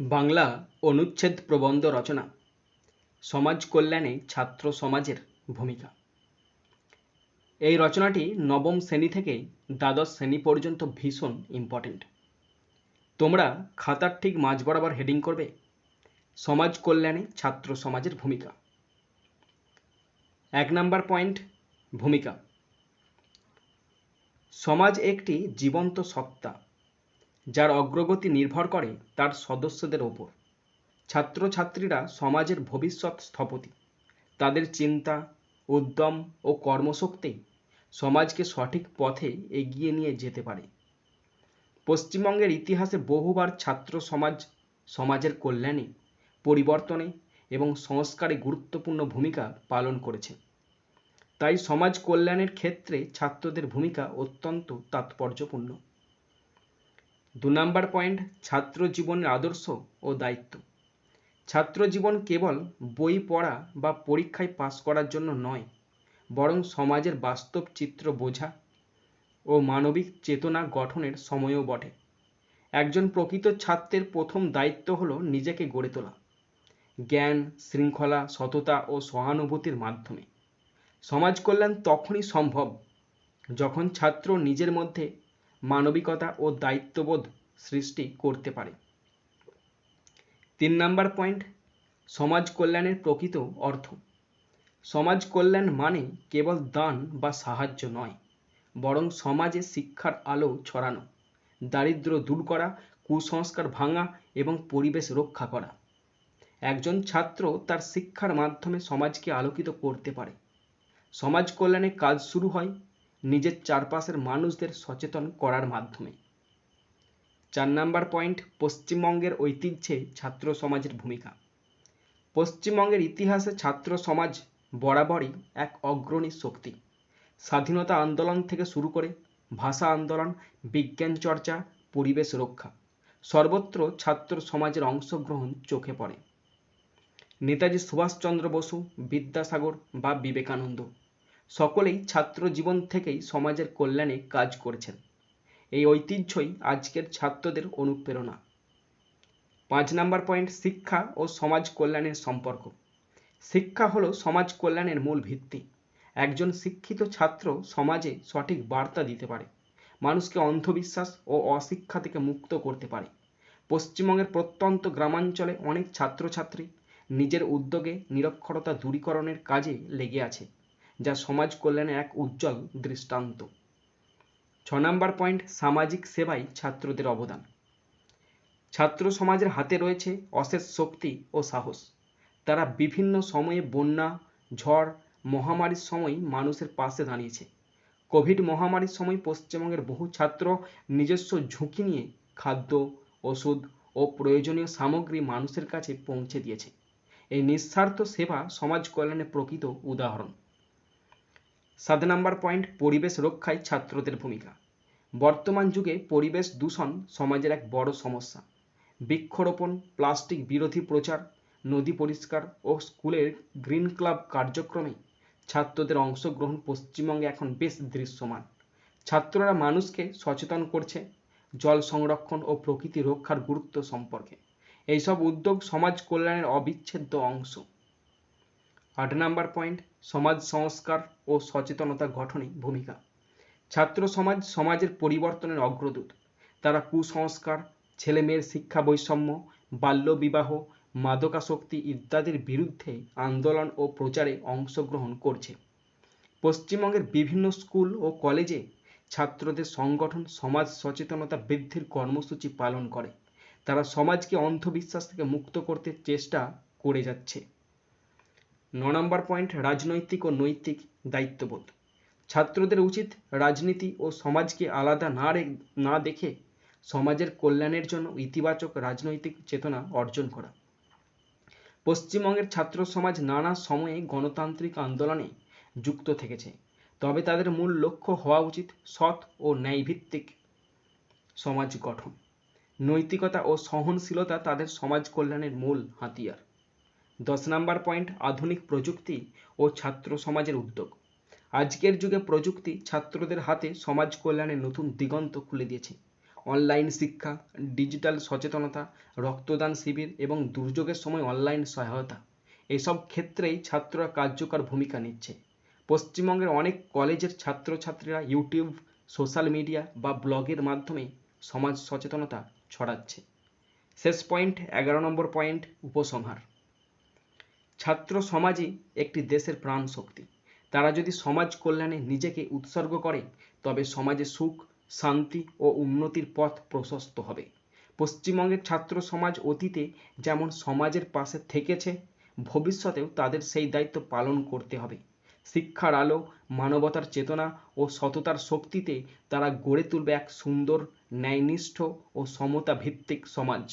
বাংলা অনুচ্ছেদ প্রবন্ধ রচনা, সমাজ কল্যাণে ছাত্র সমাজের ভূমিকা। এই রচনাটি নবম শ্রেণি থেকে দ্বাদশ শ্রেণি পর্যন্ত ভীষণ ইম্পর্টেন্ট তোমরা খাতার ঠিক মাঝ বরাবর হেডিং করবে, সমাজ কল্যাণে ছাত্র সমাজের ভূমিকা। এক নাম্বার পয়েন্ট ভূমিকা। সমাজ একটি জীবন্ত সত্তা যার অগ্রগতি নির্ভর করে তার সদস্যদের ওপর। ছাত্রছাত্রীরা সমাজের ভবিষ্যৎ স্থপতি। তাদের চিন্তা, উদ্যম ও কর্মশক্তি সমাজকে সঠিক পথে এগিয়ে নিয়ে যেতে পারে। পশ্চিমবঙ্গের ইতিহাসে বহুবার ছাত্র সমাজ, সমাজের কল্যাণে, পরিবর্তনে এবং সংস্কারে গুরুত্বপূর্ণ ভূমিকা পালন করেছে। তাই সমাজ কল্যাণের ক্ষেত্রে ছাত্রদের ভূমিকা অত্যন্ত তাৎপর্যপূর্ণ। দু নম্বর পয়েন্ট, ছাত্র জীবনের আদর্শ ও দায়িত্ব। ছাত্র জীবন কেবল বই পড়া বা পরীক্ষায় পাশ করার জন্য নয়, বরং সমাজের বাস্তব চিত্র বোঝা ও মানবিক চেতনা গঠনের সময়ও বটে। একজন প্রকৃত ছাত্রের প্রথম দায়িত্ব হলো নিজেকে গড়ে তোলা। জ্ঞান, শৃঙ্খলা, সততা ও সহানুভূতির মাধ্যমে। সমাজ কল্যাণ তখনই সম্ভব যখন ছাত্র নিজের মধ্যে মানবিকতা ও দায়িত্ববোধ সৃষ্টি করতে পারে। তিন নাম্বার পয়েন্ট সমাজ কল্যাণের প্রকৃত অর্থ। সমাজ কল্যাণ মানে কেবল দান বা সাহায্য নয়, বরং সমাজে শিক্ষার আলো ছড়ানো, দারিদ্র দূর করা, কুসংস্কার ভাঙা এবং পরিবেশ রক্ষা করা। একজন ছাত্র তার শিক্ষার মাধ্যমে সমাজকে আলোকিত করতে পারে। সমাজ কল্যাণে কাজ শুরু হয় নিজের চারপাশের মানুষদের সচেতন করার মাধ্যমে। চার নাম্বার পয়েন্ট, পশ্চিমবঙ্গের ঐতিহ্যে ছাত্র সমাজের ভূমিকা। পশ্চিমবঙ্গের ইতিহাসে ছাত্র সমাজ বরাবরই এক অগ্রণী শক্তি। স্বাধীনতা আন্দোলন থেকে শুরু করে ভাষা আন্দোলন, বিজ্ঞান চর্চা, পরিবেশ রক্ষা, সর্বত্র ছাত্র সমাজের অংশগ্রহণ চোখে পড়ে। নেতাজি সুভাষচন্দ্র বসু, বিদ্যাসাগর বা বিবেকানন্দ সকলেই ছাত্র জীবন থেকেই সমাজের কল্যাণে কাজ করেছেন। এই ঐতিহ্যই আজকের ছাত্রদের অনুপ্রেরণা। পাঁচ নাম্বার পয়েন্ট, শিক্ষা ও সমাজ কল্যাণের সম্পর্ক। শিক্ষা হলো সমাজ কল্যাণের মূল ভিত্তি। একজন শিক্ষিত ছাত্র সমাজে সঠিক বার্তা দিতে পারে। মানুষকে অন্ধবিশ্বাস ও অশিক্ষা থেকে মুক্ত করতে পারে। পশ্চিমবঙ্গের প্রত্যন্ত গ্রামাঞ্চলে অনেক ছাত্রছাত্রী নিজের উদ্যোগে নিরক্ষরতা দূরীকরণের কাজে লেগে আছে। যা সমাজ কল্যাণে এক উজ্জ্বল দৃষ্টান্ত। ছ নম্বর পয়েন্ট, সামাজিক সেবায় ছাত্রদের অবদান। ছাত্র সমাজের হাতে রয়েছে অশেষ শক্তি ও সাহস। তারা বিভিন্ন সময়ে বন্যা, ঝড়, মহামারীর সময় মানুষের পাশে দাঁড়িয়েছে। কোভিড মহামারীর সময় পশ্চিমবঙ্গের বহু ছাত্র নিজস্ব ঝুঁকি নিয়ে খাদ্য, ওষুধ ও প্রয়োজনীয় সামগ্রী মানুষের কাছে পৌঁছে দিয়েছে। এই নিঃস্বার্থ সেবা সমাজ কল্যাণের প্রকৃত উদাহরণ। সাত নাম্বার পয়েন্ট, পরিবেশ রক্ষায় ছাত্রদের ভূমিকা। বর্তমান যুগে পরিবেশ দূষণ সমাজের এক বড় সমস্যা। বৃক্ষরোপণ, প্লাস্টিক বিরোধী প্রচার, নদী পরিষ্কার ও স্কুলের গ্রিন ক্লাব কার্যক্রমে ছাত্রদের অংশগ্রহণ পশ্চিমবঙ্গে এখন বেশ দৃশ্যমান। ছাত্ররা মানুষকে সচেতন করছে জল সংরক্ষণ ও প্রকৃতি রক্ষার গুরুত্ব সম্পর্কে। এইসব উদ্যোগ সমাজ কল্যাণের অবিচ্ছেদ্য অংশ। আট নাম্বার পয়েন্ট সমাজ সংস্কার ও সচেতনতা গঠনে ভূমিকা। ছাত্র সমাজ, সমাজের পরিবর্তনের অগ্রদূত। তারা কুসংস্কার ছেলে মেয়ের শিক্ষা বৈষম্য বাল্যবিবাহ মাদকাসক্তি ইত্যাদির বিরুদ্ধে আন্দোলন ও প্রচারে অংশগ্রহণ করছে। পশ্চিমবঙ্গের বিভিন্ন স্কুল ও কলেজে ছাত্রদের সংগঠন সমাজ সচেতনতা বৃদ্ধির কর্মসূচি পালন করে। তারা সমাজকে অন্ধবিশ্বাস থেকে মুক্ত করতে চেষ্টা করে যাচ্ছে। ন নম্বর পয়েন্ট রাজনৈতিক ও নৈতিক দায়িত্ববোধ। ছাত্রদের উচিত রাজনীতি ও সমাজকে আলাদা না রে, না দেখে সমাজের কল্যাণের জন্য ইতিবাচক রাজনৈতিক চেতনা অর্জন করা। পশ্চিমবঙ্গের ছাত্র সমাজ নানা সময়ে গণতান্ত্রিক আন্দোলনে যুক্ত থেকেছে। তবে তাদের মূল লক্ষ্য হওয়া উচিত সৎ ও ন্যায়ভিত্তিক সমাজ গঠন। নৈতিকতা ও সহনশীলতা তাদের সমাজ কল্যাণের মূল হাতিয়ার। দশ নাম্বার পয়েন্ট আধুনিক প্রযুক্তি ও ছাত্র সমাজের উদ্যোগ। আজকের যুগে প্রযুক্তি ছাত্রদের হাতে সমাজ কল্যাণের নতুন দিগন্ত খুলে দিয়েছে। অনলাইন শিক্ষা, ডিজিটাল সচেতনতা, রক্তদান শিবির এবং দুর্যোগের সময় অনলাইন সহায়তা, এসব ক্ষেত্রেই ছাত্ররা কার্যকর ভূমিকা নিচ্ছে। পশ্চিমবঙ্গের অনেক কলেজের ছাত্রছাত্রীরা ইউটিউব, সোশ্যাল মিডিয়া বা ব্লগের মাধ্যমে সমাজ সচেতনতা ছড়াচ্ছে। শেষ পয়েন্ট এগারো নম্বর পয়েন্ট উপসংহার। ছাত্র সমাজই একটি দেশের প্রাণ শক্তি তারা যদি সমাজ কল্যাণে নিজেকে উৎসর্গ করে, তবে সমাজে সুখ, শান্তি ও উন্নতির পথ প্রশস্ত হবে। পশ্চিমবঙ্গের ছাত্র সমাজ অতীতে যেমন সমাজের পাশে থেকেছে, ভবিষ্যতেও তাদের সেই দায়িত্ব পালন করতে হবে। শিক্ষার আলো, মানবতার চেতনা ও সততার শক্তিতে তারা গড়ে তুলবে এক সুন্দর, ন্যায়নিষ্ঠ ও সমতা ভিত্তিক সমাজ।